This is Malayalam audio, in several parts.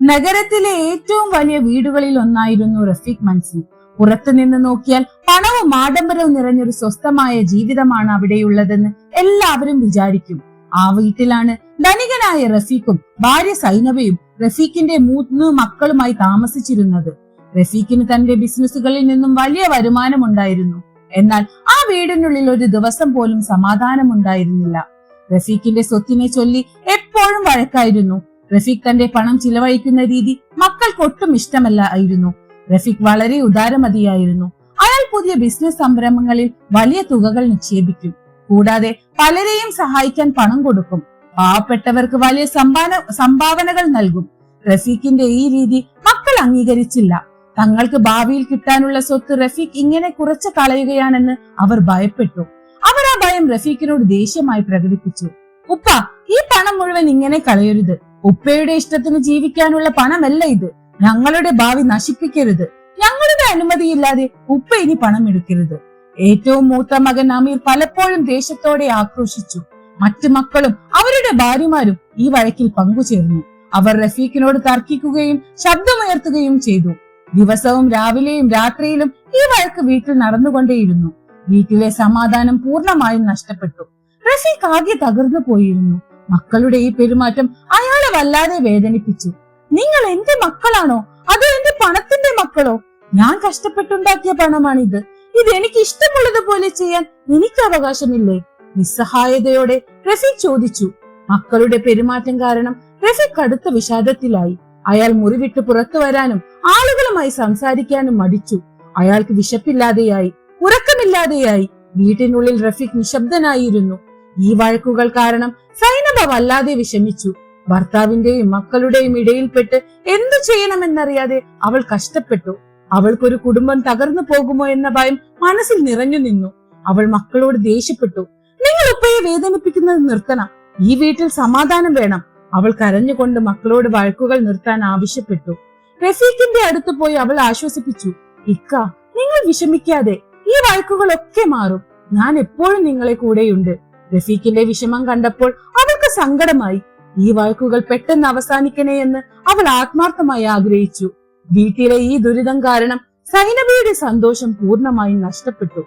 നഗരത്തിലെ ഏറ്റവും വലിയ വീടുകളിൽ ഒന്നായിരുന്നു റഫീഖ് മൻസി. പുറത്തുനിന്ന് നോക്കിയാൽ പണവും ആഡംബരവും നിറഞ്ഞൊരു സ്വസ്ഥമായ ജീവിതമാണ് അവിടെയുള്ളതെന്ന് എല്ലാവരും വിചാരിക്കും. ആ വീട്ടിലാണ് ധനികനായ റഫീഖും ഭാര്യ സൈനബയും റഫീഖിന്റെ മൂന്ന് മക്കളുമായി താമസിച്ചിരുന്നത്. റഫീഖിന് തന്റെ ബിസിനസ്സുകളിൽ നിന്നും വലിയ വരുമാനമുണ്ടായിരുന്നു. എന്നാൽ ആ വീടിനുള്ളിൽ ഒരു ദിവസം പോലും സമാധാനമുണ്ടായിരുന്നില്ല. റഫീഖിന്റെ സ്വത്തിനെ ചൊല്ലി എപ്പോഴും വഴക്കായിരുന്നു. റഫീഖ് തന്റെ പണം ചിലവഴിക്കുന്ന രീതി മക്കൾക്ക് ഒട്ടും ഇഷ്ടമല്ല ആയിരുന്നു. റഫീഖ് വളരെ ഉദാരമതിയായിരുന്നു. അയാൾ പുതിയ ബിസിനസ് സംരംഭങ്ങളിൽ വലിയ തുകകൾ നിക്ഷേപിക്കും. കൂടാതെ പലരെയും സഹായിക്കാൻ പണം കൊടുക്കും. പാവപ്പെട്ടവർക്ക് വലിയ സംഭാവന സംഭാവനകൾ നൽകും. റഫീഖിന്റെ ഈ രീതി മക്കൾ അംഗീകരിച്ചില്ല. തങ്ങൾക്ക് ഭാവിയിൽ കിട്ടാനുള്ള സ്വത്ത് റഫീഖ് ഇങ്ങനെ കുറച്ച് കളയുകയാണെന്ന് അവർ ഭയപ്പെട്ടു. അവർ ആ ഭയം റഫീഖിനോട് ദേഷ്യമായി പ്രകടിപ്പിച്ചു. ഉപ്പ ഈ പണം മുഴുവൻ ഇങ്ങനെ കളയരുത്. ഉപ്പയുടെ ഇഷ്ടത്തിന് ജീവിക്കാനുള്ള പണമല്ല ഇത്. ഞങ്ങളുടെ ഭാവി നശിപ്പിക്കരുത്. ഞങ്ങളുടെ അനുമതിയില്ലാതെ ഉപ്പ ഇനി പണം എടുക്കരുത് ഏറ്റവും മൂത്ത മകൻ അമീർ പലപ്പോഴും ദേശത്തോടെ ആക്രോശിച്ചു. മറ്റു മക്കളും അവരുടെ ഭാര്യമാരും ഈ വഴക്കിൽ പങ്കുചേർന്നു. അവർ റഫീഖിനോട് തർക്കിക്കുകയും ശബ്ദമുയർത്തുകയും ചെയ്തു. ദിവസവും രാവിലെയും രാത്രിയിലും ഈ വഴക്ക് വീട്ടിൽ നടന്നുകൊണ്ടേയിരുന്നു. വീട്ടിലെ സമാധാനം പൂർണമായും നഷ്ടപ്പെട്ടു. റഫീഖ് ആകെ തകർന്നു പോയിരുന്നു. മക്കളുടെ ഈ പെരുമാറ്റം അയാളെ വല്ലാതെ വേദനിപ്പിച്ചു. നിങ്ങൾ എന്റെ മക്കളാണോ? അതോ എന്റെ പണത്തിന്റെ മക്കളോ? ഞാൻ കഷ്ടപ്പെട്ടുണ്ടാക്കിയ പണമാണിത്. ഇത് എനിക്ക് ഇഷ്ടമുള്ളതുപോലെ ചെയ്യാൻ എനിക്ക് അവകാശമില്ലേ? നിസ്സഹായതയോടെ റഫീഖ് ചോദിച്ചു. മക്കളുടെ പെരുമാറ്റം കാരണം റഫീഖ് കടുത്ത വിഷാദത്തിലായി. അയാൾ മുറിവിട്ട് പുറത്തു വരാനും ആളുകളുമായി സംസാരിക്കാനും മടിച്ചു. അയാൾക്ക് വിശപ്പില്ലാതെയായി ഉറക്കമില്ലാതെയായി വീട്ടിനുള്ളിൽ റഫീഖ് നിശബ്ദനായിരുന്നു. ഈ വഴക്കുകൾ കാരണം സൈനബ വല്ലാതെ വിഷമിച്ചു. ഭർത്താവിന്റെയും മക്കളുടെയും ഇടയിൽപ്പെട്ട് എന്തു ചെയ്യണമെന്നറിയാതെ അവൾ കഷ്ടപ്പെട്ടു. അവൾക്കൊരു കുടുംബം തകർന്നു പോകുമോ എന്ന ഭയം മനസ്സിൽ നിറഞ്ഞു നിന്നു. അവൾ മക്കളോട് ദേഷ്യപ്പെട്ടു. നിങ്ങൾ ഉപ്പയെ വേദനിപ്പിക്കുന്നത് നിർത്തണം. ഈ വീട്ടിൽ സമാധാനം വേണം. അവൾ കരഞ്ഞുകൊണ്ട് മക്കളോട് വഴക്കുകൾ നിർത്താൻ ആവശ്യപ്പെട്ടു. റഫീഖിന്റെ അടുത്ത് പോയി അവൾ ആശ്വസിപ്പിച്ചു. ഇക്ക നിങ്ങൾ വിഷമിക്കാതെ. ഈ വഴക്കുകളൊക്കെ മാറും. ഞാൻ എപ്പോഴും നിങ്ങളെ കൂടെയുണ്ട്. റഫീഖിന്റെ വിഷമം കണ്ടപ്പോൾ അവൾക്ക് സങ്കടമായി. ഈ വഴക്കുകൾ പെട്ടെന്ന് അവസാനിക്കണേ എന്ന് അവൾ ആത്മാർത്ഥമായി ആഗ്രഹിച്ചു. വീട്ടിലെ ഈ ദുരിതം കാരണം സൈനബയുടെ സന്തോഷം പൂർണമായും നഷ്ടപ്പെട്ടു.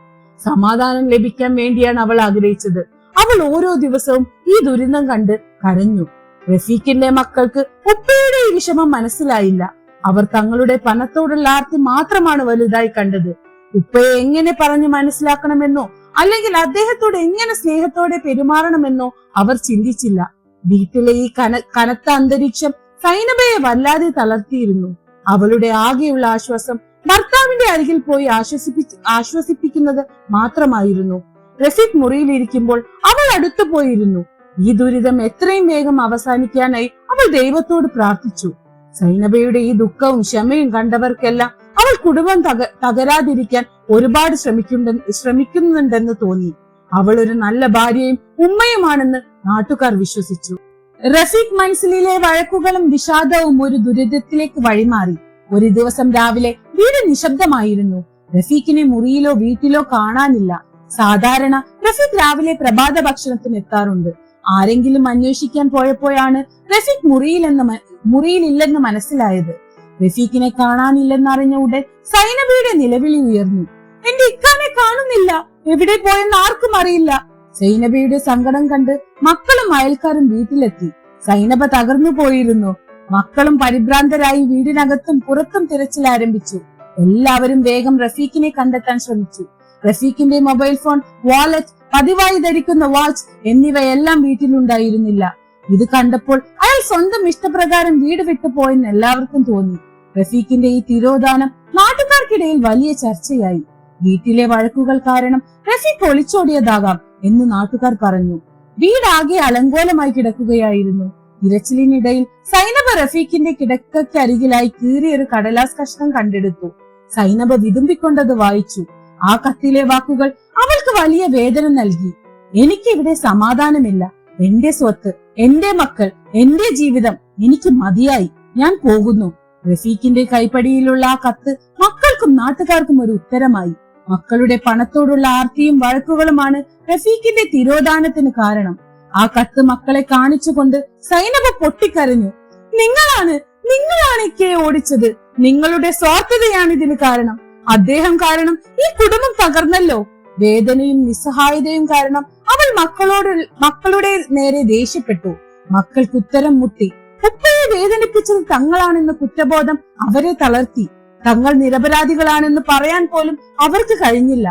സമാധാനം ലഭിക്കാൻ വേണ്ടിയാണ് അവൾ ആഗ്രഹിച്ചത്. അവൾ ഓരോ ദിവസവും ഈ ദുരിതം കണ്ട് കരഞ്ഞു. റഫീഖിന്റെ മക്കൾക്ക് ഉപ്പയുടെ ഈ വിഷമം മനസ്സിലായില്ല. അവർ തങ്ങളുടെ പണത്തോടുള്ള ആർത്തി മാത്രമാണ് വലുതായി കണ്ടത്. ഉപ്പയെ എങ്ങനെ പറഞ്ഞു മനസ്സിലാക്കണമെന്നോ അല്ലെങ്കിൽ അദ്ദേഹത്തോട് എങ്ങനെ സ്നേഹത്തോടെ പെരുമാറണമെന്നോ അവർ ചിന്തിച്ചില്ല. വീട്ടിലെ ഈ കന കനത്ത അന്തരീക്ഷം സൈനബയെ വല്ലാതെ തളർത്തിയിരുന്നു. അവളുടെ ആകെയുള്ള ആശ്വാസം ഭർത്താവിന്റെ അരികിൽ പോയി ആശ്വസിപ്പി ആശ്വസിപ്പിക്കുന്നത് മാത്രമായിരുന്നു. റഫീഖ് മുറിയിലിരിക്കുമ്പോൾ അവൾ അടുത്തു പോയിരുന്നു. ഈ ദുരിതം എത്രയും വേഗം അവസാനിക്കാനായി അവൾ ദൈവത്തോട് പ്രാർത്ഥിച്ചു. സൈനബയുടെ ഈ ദുഃഖവും ക്ഷമയും കണ്ടവർക്കെല്ലാം അവൾ കുടുംബം തക തകരാതിരിക്കാൻ ഒരുപാട് ശ്രമിക്കുന്നുണ്ട് ശ്രമിക്കുന്നുണ്ടെന്ന് തോന്നി. അവൾ ഒരു നല്ല ഭാര്യയും ഉമ്മയുമാണെന്ന് നാട്ടുകാർ വിശ്വസിച്ചു. റഫീഖ് മനസ്സിലെ വഴക്കുകളും വിഷാദവും ഒരു ദുരിതത്തിലേക്ക് വഴിമാറി. ഒരു ദിവസം രാവിലെ വീട് നിശബ്ദമായിരുന്നു. റഫീഖിനെ മുറിയിലോ വീട്ടിലോ കാണാനില്ല. സാധാരണ റഫീഖ് രാവിലെ പ്രഭാത ഭക്ഷണത്തിന് എത്താറുണ്ട്. ആരെങ്കിലും അന്വേഷിക്കാൻ പോയപ്പോഴാണ് റഫീഖ് മുറിയിലെന്ന് മുറിയിലില്ലെന്ന് മനസ്സിലായത്. റഫീഖിനെ കാണാനില്ലെന്നറിഞ്ഞ ഉടൻ സൈനബയുടെ നിലവിളി ഉയർന്നു. എന്റെ ഇക്കാനെ കാണുന്നില്ല. എവിടെ പോയെന്ന് ആർക്കും അറിയില്ല. സൈനബയുടെ സങ്കടം കണ്ട് മക്കളും അയൽക്കാരും വീട്ടിലെത്തി. സൈനബ തകർന്നു പോയിരുന്നു. മക്കളും പരിഭ്രാന്തരായി വീടിനകത്തും പുറത്തും തിരച്ചിൽ ആരംഭിച്ചു. എല്ലാവരും വേഗം റഫീഖിനെ കണ്ടെത്താൻ ശ്രമിച്ചു. റഫീഖിന്റെ മൊബൈൽ ഫോൺ വാലറ്റ് പതിവായി ധരിക്കുന്ന വാച്ച് എന്നിവയെല്ലാം വീട്ടിലുണ്ടായിരുന്നില്ല. ഇത് കണ്ടപ്പോൾ അയാൾ സ്വന്തം ഇഷ്ടപ്രകാരം വീട് വിട്ടു പോയെന്ന് എല്ലാവർക്കും തോന്നി. റഫീഖിന്റെ ഈ തിരോധാനം നാട്ടുകാർക്കിടയിൽ വലിയ ചർച്ചയായി. വീട്ടിലെ വഴക്കുകൾ കാരണം റഫീഖ് ഒളിച്ചോടിയതാകാം എന്ന് നാട്ടുകാർ പറഞ്ഞു. വീടാകെ അലങ്കോലമായി കിടക്കുകയായിരുന്നു. തിരച്ചിലിനിടയിൽ സൈനബ റഫീഖിന്റെ കിടക്കരികിലായി കീറിയൊരു കടലാസ് കഷ്ണം കണ്ടെടുത്തു. സൈനബ വിതുമ്പിക്കൊണ്ടത് വായിച്ചു. ആ കത്തിലെ വാക്കുകൾ അവൾക്ക് വലിയ വേദന നൽകി. എനിക്കിവിടെ സമാധാനമില്ല. എന്റെ സ്വത്ത് എന്റെ മക്കൾ എന്റെ ജീവിതം എനിക്ക് മതിയായി. ഞാൻ പോകുന്നു. റഫീഖിന്റെ കൈപ്പടിയിലുള്ള ആ കത്ത് മക്കൾക്കും നാട്ടുകാർക്കും ഒരു ഉത്തരമായി. മക്കളുടെ പണത്തോടുള്ള ആർത്തിയും വഴക്കുകളുമാണ് റഫീഖിന്റെ തിരോധാനത്തിന് കാരണം. ആ കത്ത് മക്കളെ കാണിച്ചുകൊണ്ട് സൈനബ പൊട്ടിക്കരഞ്ഞു. നിങ്ങളാണ് നിങ്ങളാണ് ഇക്കയെ ഓടിച്ചത്. നിങ്ങളുടെ സ്വാർത്ഥതയാണ് ഇതിന് കാരണം. അദ്ദേഹം കാരണം ഈ കുടുംബം തകർന്നല്ലോ. വേദനയും നിസ്സഹായതയും കാരണം മക്കളോട് മക്കളുടെ നേരെ ദേഷ്യപ്പെട്ടു. മക്കൾക്ക് ഉത്തരം മുട്ടി. ഉപ്പയെ വേദനിപ്പിച്ചത് തങ്ങളാണെന്ന കുറ്റബോധം അവരെ തളർത്തി. തങ്ങൾ നിരപരാധികളാണെന്ന് പറയാൻ പോലും അവർക്ക് കഴിഞ്ഞില്ല.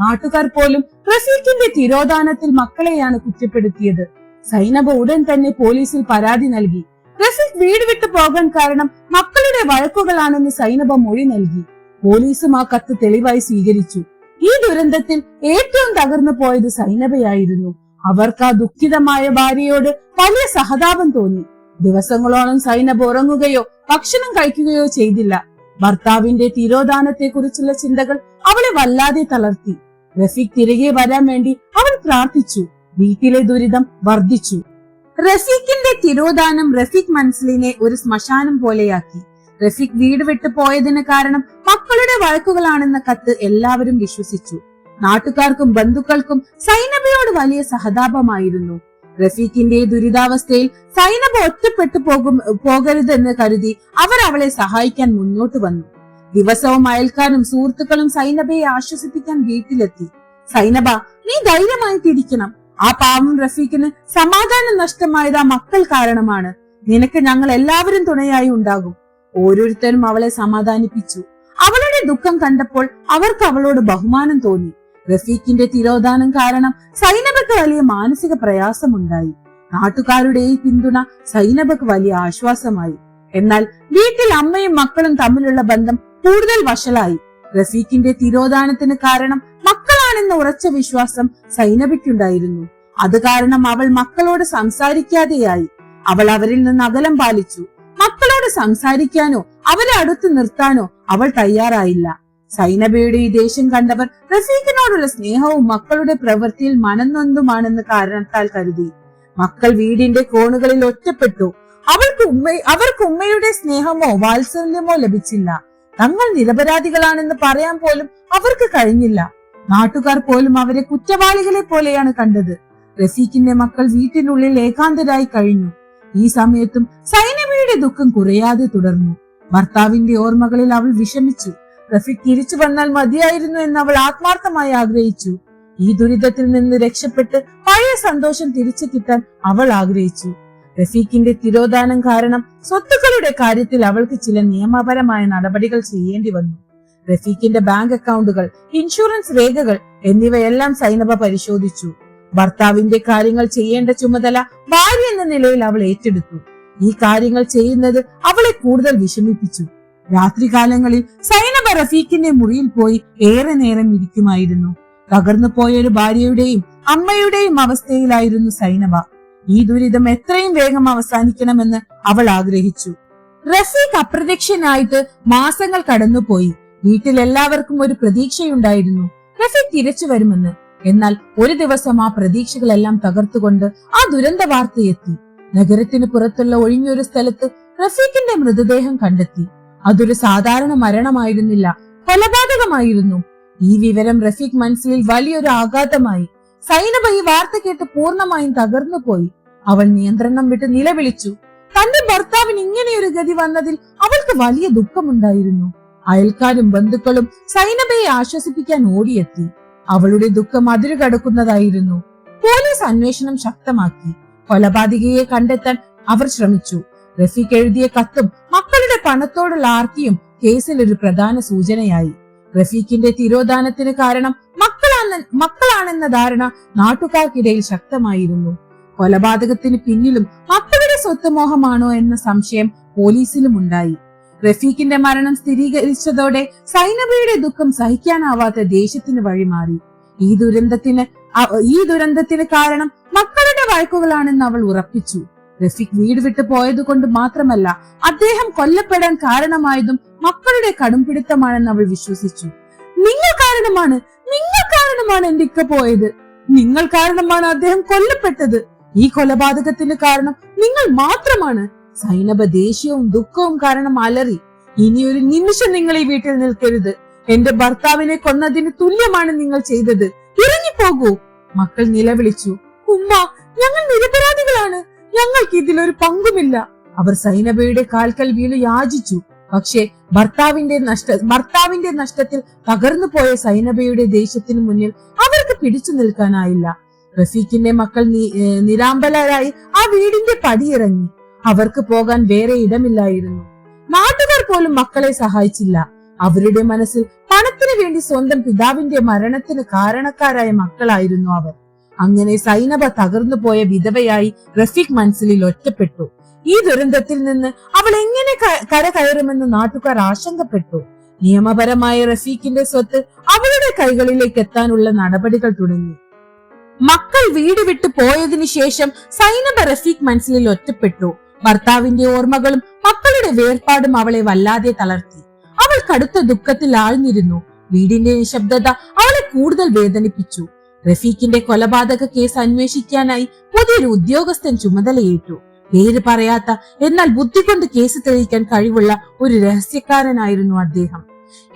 നാട്ടുകാർ പോലും റഫീഖിന്റെ തിരോധാനത്തിൽ മക്കളെയാണ് കുറ്റപ്പെടുത്തിയത്. സൈനബ ഉടൻ തന്നെ പോലീസിൽ പരാതി നൽകി. റഫീഖ് വീട് വിട്ടു പോകാൻ കാരണം മക്കളുടെ വഴക്കുകളാണെന്ന് സൈനബ മൊഴി നൽകി. പോലീസും ആ കത്ത് തെളിവായി സ്വീകരിച്ചു. ദുരന്തത്തിൽ ഏറ്റവും തകർന്നു പോയത് സൈനബയായിരുന്നു. അവർക്ക് ആ ദുഃഖിതമായ ഭാര്യയോട് വലിയ സഹതാപം തോന്നി. ദിവസങ്ങളോളം സൈനബ് ഉറങ്ങുകയോ ഭക്ഷണം കഴിക്കുകയോ ചെയ്തില്ല. ഭർത്താവിന്റെ തിരോധാനത്തെക്കുറിച്ചുള്ള ചിന്തകൾ അവളെ വല്ലാതെ തളർത്തി. റഫീഖ് തിരികെ വരാൻ വേണ്ടി അവൾ പ്രാർത്ഥിച്ചു. വീട്ടിലെ ദുരിതം വർദ്ധിച്ചു. റഫീഖിന്റെ തിരോധാനം റഫീഖ് മൻസലിനെ ഒരു ശ്മശാനം പോലെയാക്കി. റഫീഖ് വീട് വിട്ടു പോയതിന് കാരണം മക്കളുടെ വഴക്കുകളാണെന്ന കത്ത് എല്ലാവരും വിശ്വസിച്ചു. നാട്ടുകാർക്കും ബന്ധുക്കൾക്കും സൈനബയോട് വലിയ സഹതാപമായിരുന്നു. റഫീഖിന്റെ ദുരിതാവസ്ഥയിൽ സൈനബ ഒറ്റപ്പെട്ടു പോകും പോകരുതെന്ന് കരുതി അവർ അവളെ സഹായിക്കാൻ മുന്നോട്ട് വന്നു. ദിവസവും അയൽക്കാരും സുഹൃത്തുക്കളും സൈനബയെ ആശ്വസിപ്പിക്കാൻ വീട്ടിലെത്തി. സൈനബ നീ ധൈര്യമായി തിരിക്കണം. ആ പാവം റഫീഖിന് സമാധാനം നഷ്ടമായത് ആ മക്കൾ കാരണമാണ്. നിനക്ക് ഞങ്ങൾ എല്ലാവരും തുണയായി ഉണ്ടാകും. ഓരോരുത്തരും അവളെ സമാധാനിപ്പിച്ചു. അവളുടെ ദുഃഖം കണ്ടപ്പോൾ അവർക്ക് അവളോട് ബഹുമാനം തോന്നി. റഫീഖിന്റെ തിരോധാനം കാരണം സൈനബക്ക് വലിയ മാനസിക പ്രയാസമുണ്ടായി. നാട്ടുകാരുടെ ഈ പിന്തുണ സൈനബക്ക് വലിയ ആശ്വാസമായി. എന്നാൽ വീട്ടിൽ അമ്മയും മക്കളും തമ്മിലുള്ള ബന്ധം കൂടുതൽ വഷളായി. റഫീഖിന്റെ തിരോധാനത്തിന് കാരണം മക്കളാണെന്ന ഉറച്ച വിശ്വാസം സൈനബയ്ക്കുണ്ടായിരുന്നു. അത് കാരണം അവൾ മക്കളോട് സംസാരിക്കാതെയായി. അവൾ അവരിൽ നിന്ന് അകലം പാലിച്ചു. മക്കളോട് സംസാരിക്കാനോ അവരെ അടുത്ത് നിർത്താനോ അവൾ തയ്യാറായില്ല. സൈനബയുടെ ഈ ദേഷ്യം കണ്ടവർ റഫീഖിനോടുള്ള സ്നേഹവും മക്കളുടെ പ്രവൃത്തിയിൽ മനന്നൊന്നുമാണെന്ന് കാരണത്താൽ കരുതി. മക്കൾ വീടിന്റെ കോണുകളിൽ ഒറ്റപ്പെട്ടു. അവൾക്ക് ഉമ്മ അവർക്ക് ഉമ്മയുടെ സ്നേഹമോ വാത്സല്യമോ ലഭിച്ചില്ല. തങ്ങൾ നിരപരാധികളാണെന്ന് പറയാൻ പോലും അവർക്ക് കഴിഞ്ഞില്ല. നാട്ടുകാർ പോലും അവരെ കുറ്റവാളികളെ പോലെയാണ് കണ്ടത്. റഫീഖിന്റെ മക്കൾ വീട്ടിനുള്ളിൽ ഏകാന്തരായി കഴിഞ്ഞു. ഈ സമയത്തും സൈനബയുടെ ദുഃഖം കുറയാതെ തുടർന്നു. ഭർത്താവിന്റെ ഓർമ്മകളിൽ അവൾ വിഷമിച്ചു. റഫീഖ് തിരിച്ചു വന്നാൽ മതിയായിരുന്നു എന്ന് അവൾ ആത്മാർത്ഥമായി ആഗ്രഹിച്ചു. ഈ ദുരിതത്തിൽ നിന്ന് രക്ഷപ്പെട്ട് പഴയ സന്തോഷം തിരിച്ചു കിട്ടാൻ അവൾ ആഗ്രഹിച്ചു. റഫീഖിന്റെ തിരോധാനം കാരണം സ്വത്തുക്കളുടെ കാര്യത്തിൽ അവൾക്ക് ചില നിയമപരമായ നടപടികൾ ചെയ്യേണ്ടി വന്നു. റഫീഖിന്റെ ബാങ്ക് അക്കൗണ്ടുകൾ ഇൻഷുറൻസ് രേഖകൾ എന്നിവയെല്ലാം സൈനബ പരിശോധിച്ചു. ഭർത്താവിന്റെ കാര്യങ്ങൾ ചെയ്യേണ്ട ചുമതല ഭാര്യ എന്ന നിലയിൽ അവൾ ഏറ്റെടുത്തു. ഈ കാര്യങ്ങൾ ചെയ്യുന്നത് അവളെ കൂടുതൽ വിഷമിപ്പിച്ചു. രാത്രികാലങ്ങളിൽ സൈനബ റഫീഖിന്റെ മുറിയിൽ പോയി ഏറെ നേരം ഇരിക്കുമായിരുന്നു. തകർന്നു പോയ ഒരു ഭാര്യയുടെയും അമ്മയുടെയും അവസ്ഥയിലായിരുന്നു സൈനബ. ഈ ദുരിതം എത്രയും വേഗം അവസാനിക്കണമെന്ന് അവൾ ആഗ്രഹിച്ചു. റഫീഖ് അപ്രത്യക്ഷനായിട്ട് മാസങ്ങൾ കടന്നുപോയി. വീട്ടിൽ എല്ലാവർക്കും ഒരു പ്രതീക്ഷയുണ്ടായിരുന്നു. റഫീഖ് തിരിച്ചു വരുമെന്ന്. എന്നാൽ ഒരു ദിവസം ആ പ്രതീക്ഷകളെല്ലാം തകർത്തുകൊണ്ട് ആ ദുരന്ത വാർത്തയെത്തി. നഗരത്തിന് പുറത്തുള്ള ഒഴിഞ്ഞൊരു സ്ഥലത്ത് റഫീഖിന്റെ മൃതദേഹം കണ്ടെത്തി. അതൊരു സാധാരണ മരണമായിരുന്നില്ല കൊലപാതകമായിരുന്നു. ഈ വിവരം റഫീഖ് മനസ്സിൽ വലിയൊരു ആഘാതമായി. സൈനബ ഈ വാർത്ത കേട്ട് പൂർണമായും തകർന്നുപോയി. അവൾ നിയന്ത്രണം വിട്ട് നിലവിളിച്ചു. തന്റെ ഭർത്താവിന് ഇങ്ങനെയൊരു ഗതി വന്നതിൽ അവൾക്ക് വലിയ ദുഃഖമുണ്ടായിരുന്നു. അയൽക്കാരും ബന്ധുക്കളും സൈനബയെ ആശ്വസിപ്പിക്കാൻ ഓടിയെത്തി. അവളുടെ ദുഃഖം അതിരുകടക്കുന്നതായിരുന്നു. പോലീസ് അന്വേഷണം ശക്തമാക്കി. കൊലപാതകയെ കണ്ടെത്താൻ അവർ ശ്രമിച്ചു. റഫീഖ് എഴുതിയ കത്തും മക്കളുടെ പണത്തോടുള്ള ആർത്തിയും കേസിൽ ഒരു പ്രധാന സൂചനയായി. റഫീഖിന്റെ തിരോധാനത്തിന് കാരണം മക്കളാണ് മക്കളാണെന്ന ധാരണ നാട്ടുകാർക്കിടയിൽ ശക്തമായിരുന്നു. കൊലപാതകത്തിന് പിന്നിലും മക്കളുടെ സ്വത്ത് മോഹമാണോ എന്ന സംശയം പോലീസിലും ഉണ്ടായി. റഫീഖിന്റെ മരണം സ്ഥിരീകരിച്ചതോടെ സൈനബയുടെ ദുഃഖം സഹിക്കാനാവാത്ത ദേശത്തിന് വഴിമാറി. ഈ ദുരന്തത്തിന് ഈ ദുരന്തത്തിന് കാരണം വഴക്കുകളാണെന്ന് അവൾ ഉറപ്പിച്ചു. റഫീഖ് വീട് വിട്ടു പോയത് കൊണ്ട് മാത്രമല്ല അദ്ദേഹം കൊല്ലപ്പെടാൻ കാരണമായതും മക്കളുടെ കടുംപിടുത്തമാണെന്ന് അവൾ വിശ്വസിച്ചു. നിങ്ങൾ കാരണമാണ് നിങ്ങൾ കാരണമാണ് എന്റെ ഇക്ക പോയത്. നിങ്ങൾ കാരണമാണ് അദ്ദേഹം കൊല്ലപ്പെട്ടത്. ഈ കൊലപാതകത്തിന് കാരണം നിങ്ങൾ മാത്രമാണ്. സൈനബ ദേഷ്യവും ദുഃഖവും കാരണം അലറി. ഇനി ഒരു നിമിഷം നിങ്ങൾ ഈ വീട്ടിൽ നിൽക്കരുത്. എന്റെ ഭർത്താവിനെ കൊന്നതിന് തുല്യമാണ് നിങ്ങൾ ചെയ്തത്. ഇറങ്ങിപ്പോകൂ. മക്കൾ നിലവിളിച്ചു. ഉമ്മ ഞങ്ങൾ നിരപരാധികളാണ്. ഞങ്ങൾക്ക് ഇതിലൊരു പങ്കുമില്ല. അവർ സൈനബയുടെ കാൽക്കൽ വീണ് യാചിച്ചു. പക്ഷേ ഭർത്താവിന്റെ നഷ്ട ഭർത്താവിന്റെ നഷ്ടത്തിൽ തകർന്നു പോയ സൈനബയുടെ ദേശത്തിന് മുന്നിൽ അവർക്ക് പിടിച്ചു നിൽക്കാനായില്ല. റഫീഖിന്റെ മക്കൾ നിരാമ്പലരായി ആ വീടിന്റെ പടിയിറങ്ങി. അവർക്ക് പോകാൻ വേറെ ഇടമില്ലായിരുന്നു. നാട്ടുകാർ പോലും മക്കളെ സഹായിച്ചില്ല. അവരുടെ മനസ്സിൽ പണത്തിനു വേണ്ടി സ്വന്തം പിതാവിന്റെ മരണത്തിന് കാരണക്കാരായ മക്കളായിരുന്നു അവർ. അങ്ങനെ സൈനബ തകർന്നു പോയ വിധവയായി റഫീഖ് മനസ്സിലിൽ ഒറ്റപ്പെട്ടു. ഈ ദുരന്തത്തിൽ നിന്ന് അവൾ എങ്ങനെ കര കരകയറുമെന്ന് നാട്ടുകാർ ആശങ്കപ്പെട്ടു. നിയമപരമായ റഫീഖിന്റെ സ്വത്ത് അവളുടെ കൈകളിലേക്ക് എത്താനുള്ള നടപടികൾ തുടങ്ങി. മക്കൾ വീട് വിട്ടു പോയതിനു ശേഷം സൈനബ റഫീഖ് മനസ്സിലിൽ ഒറ്റപ്പെട്ടു. ഭർത്താവിന്റെ ഓർമ്മകളും മക്കളുടെ വേർപാടും അവളെ വല്ലാതെ തളർത്തി. അവൾ കടുത്ത ദുഃഖത്തിൽ ആഴ്ന്നിരുന്നു. വീടിന്റെ നിശബ്ദത അവളെ കൂടുതൽ വേദനിപ്പിച്ചു. റഫീഖിന്റെ കൊലപാതക കേസ് അന്വേഷിക്കാനായി പുതിയൊരു ഉദ്യോഗസ്ഥൻ ചുമതലയേറ്റു. പേര് പറയാത്ത എന്നാൽ ബുദ്ധി കൊണ്ട് കേസ് തെളിയിക്കാൻ കഴിവുള്ള ഒരു രഹസ്യക്കാരനായിരുന്നു അദ്ദേഹം.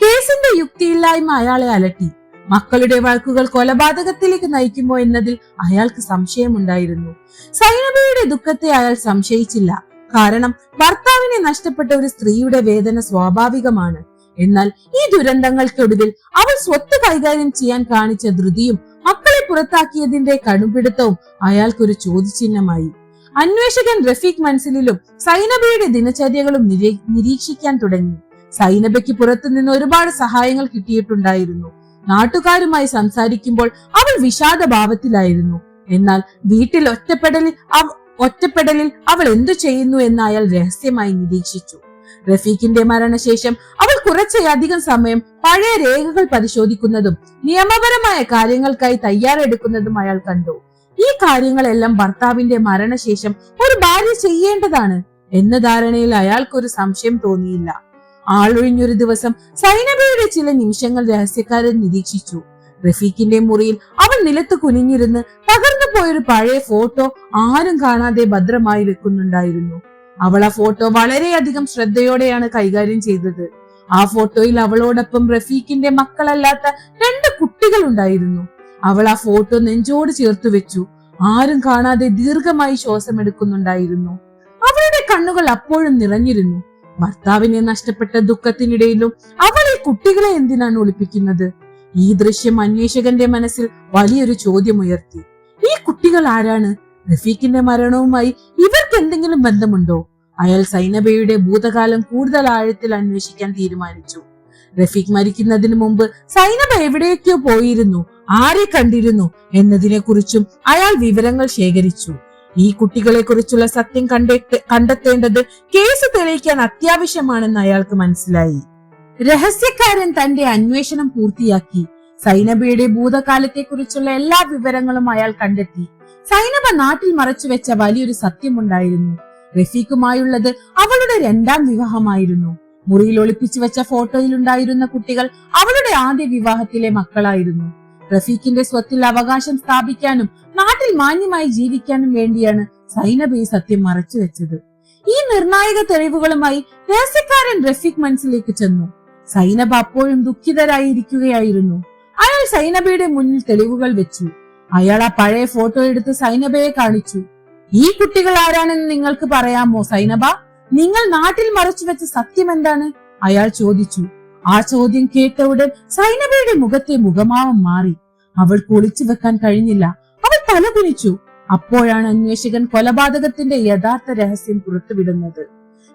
കേസിന്റെ യുക്തിയില്ലായ്മ അയാളെ അലട്ടി. മക്കളുടെ വഴക്കുകൾ കൊലപാതകത്തിലേക്ക് നയിക്കുമോ എന്നതിൽ അയാൾക്ക് സംശയമുണ്ടായിരുന്നു. സൈനബയുടെ ദുഃഖത്തെ അയാൾ സംശയിച്ചില്ല. കാരണം ഭർത്താവിനെ നഷ്ടപ്പെട്ട ഒരു സ്ത്രീയുടെ വേദന സ്വാഭാവികമാണ്. എന്നാൽ ഈ ദുരന്തങ്ങൾക്കൊടുവിൽ അവൾ സ്വത്ത് കൈകാര്യം ചെയ്യാൻ കാണിച്ച ധൃതിയും മക്കളെ പുറത്താക്കിയതിന്റെ കടുംപിടുത്തവും അയാൾക്കൊരു ചോദ്യചിഹ്നമായി. അന്വേഷകൻ റഫീഖ് മൻസിലും സൈനബയുടെ ദിനചര്യകളും നിരീക്ഷിക്കാൻ തുടങ്ങി. സൈനബയ്ക്ക് പുറത്തുനിന്ന് ഒരുപാട് സഹായങ്ങൾ കിട്ടിയിട്ടുണ്ടായിരുന്നു. നാട്ടുകാരുമായി സംസാരിക്കുമ്പോൾ അവൾ വിഷാദഭാവത്തിലായിരുന്നു. എന്നാൽ വീട്ടിൽ ഒറ്റപ്പെടലിൽ ഒറ്റപ്പെടലിൽ അവൾ എന്തു ചെയ്യുന്നു എന്ന് അയാൾ രഹസ്യമായി നിരീക്ഷിച്ചു. റഫീഖിന്റെ മരണശേഷം അവൾ കുറച്ചധികം സമയം പഴയ രേഖകൾ പരിശോധിക്കുന്നതും നിയമപരമായ കാര്യങ്ങൾക്കായി തയ്യാറെടുക്കുന്നതും അയാൾ കണ്ടു. ഈ കാര്യങ്ങളെല്ലാം ഭർത്താവിന്റെ മരണശേഷം ഒരു ഭാര്യ ചെയ്യേണ്ടതാണ് എന്ന ധാരണയിൽ അയാൾക്കൊരു സംശയം തോന്നിയില്ല. ആളൊഴിഞ്ഞൊരു ദിവസം സൈനബയുടെ ചില നിമിഷങ്ങൾ രഹസ്യക്കാരൻ നിരീക്ഷിച്ചു. റഫീഖിന്റെ മുറിയിൽ അവൾ നിലത്ത് കുനിഞ്ഞിരുന്ന് തകർന്നു പോയൊരു പഴയ ഫോട്ടോ ആരും കാണാതെ ഭദ്രമായി വെക്കുന്നുണ്ടായിരുന്നു. അവൾ ആ ഫോട്ടോ വളരെയധികം ശ്രദ്ധയോടെയാണ് കൈകാര്യം ചെയ്തത്. ആ ഫോട്ടോയിൽ അവളോടൊപ്പം റഫീഖിന്റെ മക്കളല്ലാത്ത രണ്ട് കുട്ടികൾ ഉണ്ടായിരുന്നു. അവൾ ആ ഫോട്ടോ നെഞ്ചോട് ചേർത്ത് വെച്ചു. ആരും കാണാതെ ദീർഘമായി ശ്വാസമെടുക്കുന്നുണ്ടായിരുന്നു. അവളുടെ കണ്ണുകൾ അപ്പോഴും നിറഞ്ഞിരുന്നു. ഭർത്താവിനെ നഷ്ടപ്പെട്ട ദുഃഖത്തിനിടയിലും അവൾ ഈ കുട്ടികളെ എന്തിനാണ് ഒളിപ്പിക്കുന്നത്? ഈ ദൃശ്യം അന്വേഷകന്റെ മനസ്സിൽ വലിയൊരു ചോദ്യമുയർത്തി. ഈ കുട്ടികൾ ആരാണ്? റഫീഖിന്റെ മരണവുമായി ഇവർക്ക് എന്തെങ്കിലും ബന്ധമുണ്ടോ? അയാൾ സൈനബയുടെ ഭൂതകാലം കൂടുതൽ ആഴത്തിൽ അന്വേഷിക്കാൻ തീരുമാനിച്ചു. റഫീഖ് മരിക്കുന്നതിന് മുമ്പ് സൈനബ എവിടെയൊക്കെയോ പോയിരുന്നു ആരെ കണ്ടിരുന്നു എന്നതിനെ കുറിച്ചും അയാൾ വിവരങ്ങൾ ശേഖരിച്ചു. ഈ കുട്ടികളെ കുറിച്ചുള്ള സത്യം കണ്ടെത്ത കണ്ടെത്തേണ്ടത് കേസ് തെളിയിക്കാൻ അത്യാവശ്യമാണെന്ന് അയാൾക്ക് മനസ്സിലായി. രഹസ്യക്കാരൻ തന്റെ അന്വേഷണം പൂർത്തിയാക്കി. സൈനബയുടെ ഭൂതകാലത്തെക്കുറിച്ചുള്ള എല്ലാ വിവരങ്ങളും അയാൾ കണ്ടെത്തി. സൈനബ നാട്ടിൽ മറച്ചു വെച്ച വലിയൊരു സത്യമുണ്ടായിരുന്നു. റഫീഖുമായുള്ളത് അവളുടെ രണ്ടാം വിവാഹമായിരുന്നു. മുറിയിൽ ഒളിപ്പിച്ചു വെച്ച ഫോട്ടോയിൽ ഉണ്ടായിരുന്ന കുട്ടികൾ അവളുടെ ആദ്യ വിവാഹത്തിലെ മക്കളായിരുന്നു. റഫീഖിന്റെ സ്വത്തിൽ അവകാശം സ്ഥാപിക്കാനും നാട്ടിൽ മാന്യമായി ജീവിക്കാനും വേണ്ടിയാണ് സൈനബ് ഈ സത്യം മറച്ചു വെച്ചത്. ഈ നിർണായക തെളിവുകളുമായി രഹസ്യക്കാരൻ റഫീഖ് മനസ്സിലേക്ക് ചെന്നു. സൈനബ് അപ്പോഴും ദുഃഖിതരായിരിക്കുകയായിരുന്നു. അയാൾ സൈനബയുടെ മുന്നിൽ തെളിവുകൾ വെച്ചു. അയാൾ ആ പഴയ ഫോട്ടോ എടുത്ത് സൈനബയെ കാണിച്ചു. ഈ കുട്ടികൾ ആരാണെന്ന് നിങ്ങൾക്ക് പറയാമോ സൈനബ? നിങ്ങൾ നാട്ടിൽ മറച്ചു വെച്ച സത്യം എന്താണ്? അയാൾ ചോദിച്ചു. ആ ചോദ്യം കേട്ട ഉടൻ സൈനബയുടെ മുഖത്തെ മുഖമാവം മാറി. അവൾ കുളിച്ചു വെക്കാൻ കഴിഞ്ഞില്ല. അവൾ തല കുനിച്ചു അപ്പോഴാണ് അന്വേഷകൻ കൊലപാതകത്തിന്റെ യഥാർത്ഥ രഹസ്യം പുറത്തുവിടുന്നത്.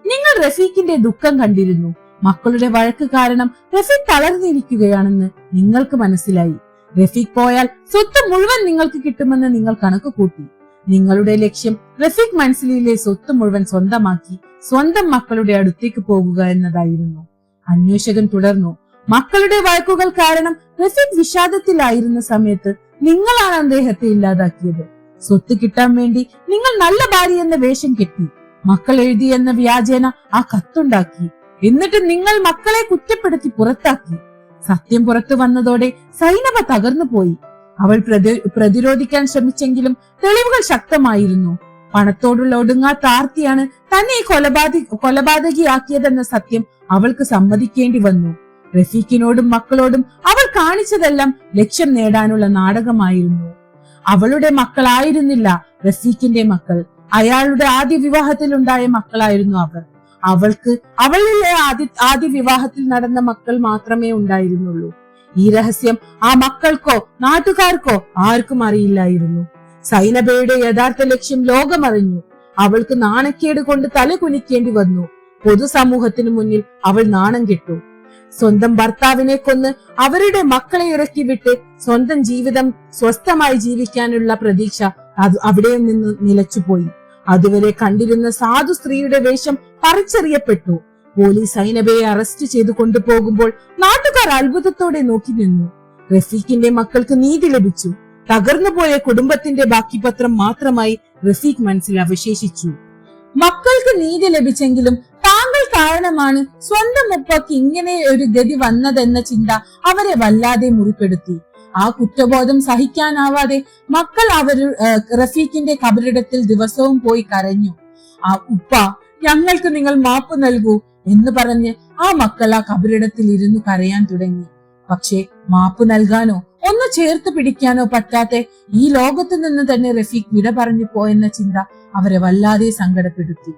നിങ്ങൾ റഫീഖിന്റെ ദുഃഖം കണ്ടിരുന്നു. മക്കളുടെ വഴക്ക് കാരണം റഫീഖ് തളർന്നിരിക്കുകയാണെന്ന് നിങ്ങൾക്ക് മനസ്സിലായി. റഫീഖ് പോയാൽ സ്വത്ത് മുഴുവൻ നിങ്ങൾക്ക് കിട്ടുമെന്ന് നിങ്ങൾ കണക്ക് കൂട്ടി. നിങ്ങളുടെ ലക്ഷ്യം റഫീഖ് മൻസിലിലെ സ്വത്ത് മുഴുവൻ സ്വന്തമാക്കി സ്വന്തം മക്കളുടെ അടുത്തേക്ക് പോകുക എന്നതായിരുന്നു. അന്വേഷകൻ തുടർന്നു മക്കളുടെ വഴക്കുകൾ കാരണം റഫീഖ് വിഷാദത്തിലായിരുന്ന സമയത്ത് നിങ്ങളാണ് അദ്ദേഹത്തെ ഇല്ലാതാക്കിയത്. സ്വത്ത് കിട്ടാൻ വേണ്ടി നിങ്ങൾ നല്ല ഭാര്യ എന്ന വേഷം കെട്ടി മക്കൾ എഴുതി എന്ന വ്യാജേന ആ കത്തുണ്ടാക്കി. എന്നിട്ട് നിങ്ങൾ മക്കളെ കുറ്റപ്പെടുത്തി പുറത്താക്കി. സത്യം പുറത്തു വന്നതോടെ സൈനബ തകർന്നു പോയി. അവൾ പ്രതി- പ്രതിരോധിക്കാൻ ശ്രമിച്ചെങ്കിലും തെളിവുകൾ ശക്തമായിരുന്നു. പണത്തോടുള്ള ഒടുങ്ങാത്ത ആർത്തിയാണ് തന്നെ ഈ കൊലപാതക കൊലപാതകിയാക്കിയതെന്ന സത്യം അവൾക്ക് സമ്മതിക്കേണ്ടി വന്നു. റഫീഖിനോടും മക്കളോടും അവൾ കാണിച്ചതെല്ലാം ലക്ഷ്യം നേടാനുള്ള നാടകമായിരുന്നു. അവളുടെ മക്കളായിരുന്നില്ല റഫീഖിന്റെ മക്കൾ. അയാളുടെ ആദ്യ വിവാഹത്തിൽ ഉണ്ടായ മക്കളായിരുന്നു അവർ. അവൾക്ക് അവളിലെ ആദ്യ ആദ്യ വിവാഹത്തിൽ നടന്ന മക്കൾ മാത്രമേ ഉണ്ടായിരുന്നുള്ളൂ. ഈ രഹസ്യം ആ മക്കൾക്കോ നാട്ടുകാർക്കോ ആർക്കും അറിയില്ലായിരുന്നു. സൈനബയുടെ യഥാർത്ഥ ലക്ഷ്യം ലോകമറിഞ്ഞു. അവൾക്ക് നാണക്കേട് കൊണ്ട് തല കുനിക്കേണ്ടി വന്നു. പൊതുസമൂഹത്തിനു മുന്നിൽ അവൾ നാണം കെട്ടു. സ്വന്തം ഭർത്താവിനെ കൊന്ന് അവരുടെ മക്കളെ ഇറക്കി വിട്ട് സ്വന്തം ജീവിതം സ്വസ്ഥമായി ജീവിക്കാനുള്ള പ്രതീക്ഷ അത് അവിടെ നിന്ന് നിലച്ചുപോയി. അതുവരെ കണ്ടിരുന്ന സാധു സ്ത്രീയുടെ വേഷം പറിച്ചറിയപ്പെട്ടു. പോലീസ് സൈനബയെ അറസ്റ്റ് ചെയ്തു കൊണ്ടുപോകുമ്പോൾ നാട്ടുകാർ അത്ഭുതത്തോടെ നോക്കി നിന്നു. റഫീഖിന്റെ മക്കൾക്ക് നീതി ലഭിച്ചു. തകർന്നുപോയ കുടുംബത്തിന്റെ ബാക്കി പത്രം മാത്രമായി റഫീഖ് മനസ്സിൽ അവശേഷിച്ചു. മക്കൾക്ക് നീതി ലഭിച്ചെങ്കിലും താങ്കൾ കാരണമാണ് സ്വന്തം ഉപ്പക്ക് ഇങ്ങനെ ഒരു ഗതി വന്നതെന്ന ചിന്ത അവരെ വല്ലാതെ മുറിപ്പെടുത്തി. ആ കുറ്റബോധം സഹിക്കാനാവാതെ മക്കൾ അവർ റഫീഖിന്റെ കബറിടത്തിൽ ദിവസവും പോയി കരഞ്ഞു. ആ ഉപ്പ ഞങ്ങൾക്ക് നിങ്ങൾ മാപ്പ് നൽകൂ എന്ന് പറഞ്ഞ് ആ മക്കൾ ആ കബറിടത്തിൽ ഇരുന്ന് കരയാൻ തുടങ്ങി. പക്ഷേ മാപ്പ് നൽകാനോ ഒന്ന് ചേർത്ത് പിടിക്കാനോ പറ്റാത്ത ഈ ലോകത്ത് നിന്ന് തന്നെ റഫീഖ് വിട പറഞ്ഞു പോയെന്ന ചിന്ത അവരെ വല്ലാതെ സങ്കടപ്പെടുത്തി.